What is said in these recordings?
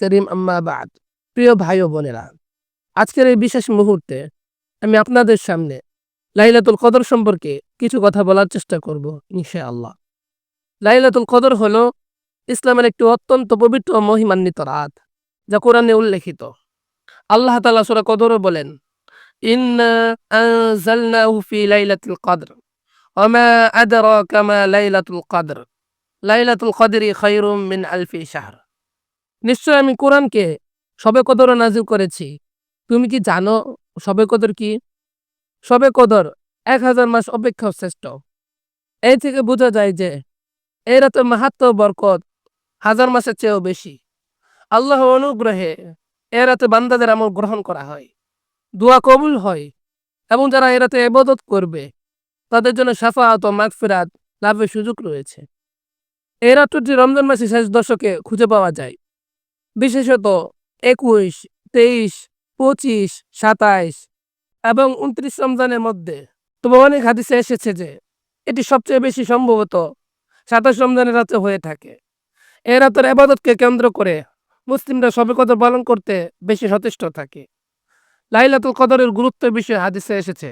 করিম প্রিয় ভাই ও বোনেরা, আজকের এই বিশেষ মুহূর্তে আমি আপনাদের সামনে লাইলাতুল কদর সম্পর্কে কিছু কথা বলার চেষ্টা করব ইনশা আল্লাহ লাইলাতুল কদর হলো ইসলামের একটি অত্যন্ত পবিত্র মহিমান্বিত রাত, যা কোরআনে উল্লেখিত। আল্লাহ তালা সূরা কদরও বলেন, ইন্না কদর ওমা আদরাকা মা লাইলাতুল কদর। লাইলাতুল কদরি খায়রুম মিন আলফি শাহর। নিশ্চয় আমি কোরআনকে সবে কদর নাজিল করেছি। তুমি কি জানো সবে কদর কি? সবে কদর এক হাজার মাস অপেক্ষা শ্রেষ্ঠ। এই থেকে বোঝা যায় যে এই রাতের মাহাত্ম বরকত হাজার মাসের চেয়েও বেশি। আল্লাহ অনুগ্রহে এ রাতে বান্দাদের আমল গ্রহণ করা হয়। দোয়া কবুল হয় এবং যারা এ রাতে এবাদত করবে, তাদের জন্য সাফাত ও মাগফিরাত লাভের সুযোগ রয়েছে। এই রাত্রটি রমজান মাসের শেষ দশকে খুঁজে পাওয়া যায়। বিশেষত একুশ, তেইশ, পঁচিশ, সাতাইশ এবং উনত্রিশ রমজানের মধ্যে। তবে অনেক হাদিসে এসেছে যে এটি সবচেয়ে বেশি সম্ভবত সাতাশ রমজানের রাতে হয়ে থাকে। এ রাতের আবাদতকে কেন্দ্র করে মুসলিমরা সবে কদর পালন করতে বেশি সচেষ্ট থাকে। লাইলাতুল কদরের গুরুত্ব বিষয়ে হাদিসে এসেছে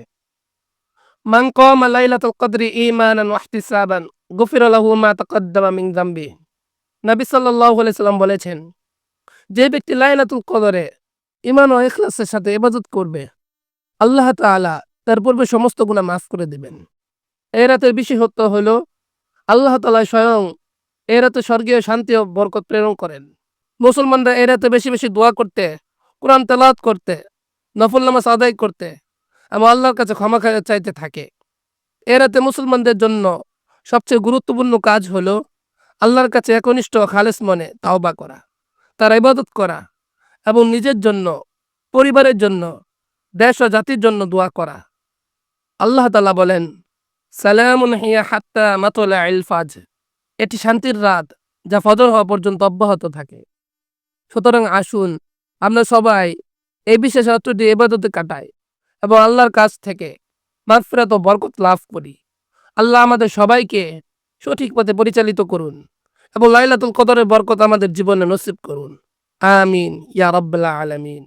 কমা লাইলাতুল কদরি ইহতিসাবান গুফির লাহু মা তাকদ্দামা মিন যামবি। নবী আলাইহি সাল্লাম বলেছেন, যে ব্যক্তি লাইলাতুল কদরে ইমান ও এখলাসের সাথে ইবাদত করবে, আল্লাহ তাআলা তার পূর্বে সমস্ত গুনাহ মাফ করে দেবেন। এই রাতের বিশেষত্ব হলো, আল্লাহ তালা স্বয়ং এই রাতে স্বর্গীয় শান্তি ও বরকত প্রেরণ করেন। মুসলমানরা এই রাতে বেশি বেশি দোয়া করতে, কোরআন তেলাওয়াত করতে, নফল নামাজ আদায় করতে এবং আল্লাহর কাছে ক্ষমা চাইতে থাকে। এ রাতে মুসলমানদের জন্য সবচেয়ে গুরুত্বপূর্ণ কাজ হলো আল্লাহর কাছে একনিষ্ঠ খালেস মনে তাওবা করা, তার ইবাদত করা এবং নিজের জন্য, পরিবারের জন্য, দেশ ও জাতির জন্য দোয়া করা। আল্লাহ তালা বলেন, সালামুন হিয়া হাত্তা মাতলা ইলফাজ এটি শান্তির রাত যা ফজর হওয়া পর্যন্ত অব্যাহত থাকে। সুতরাং আসুন, আমরা সবাই এই বিশেষ রাত্রটি এবাদতে কাটাই এবং আল্লাহর কাছ থেকে মাগফিরাত ও বরকত লাভ করি। আল্লাহ আমাদের সবাইকে সঠিক পথে পরিচালিত করুন এবং লাইলাতুল কদরের বরকত আমাদের জীবনে নসিব করুন। আমিন। ইয়া রব্বাল আলামিন।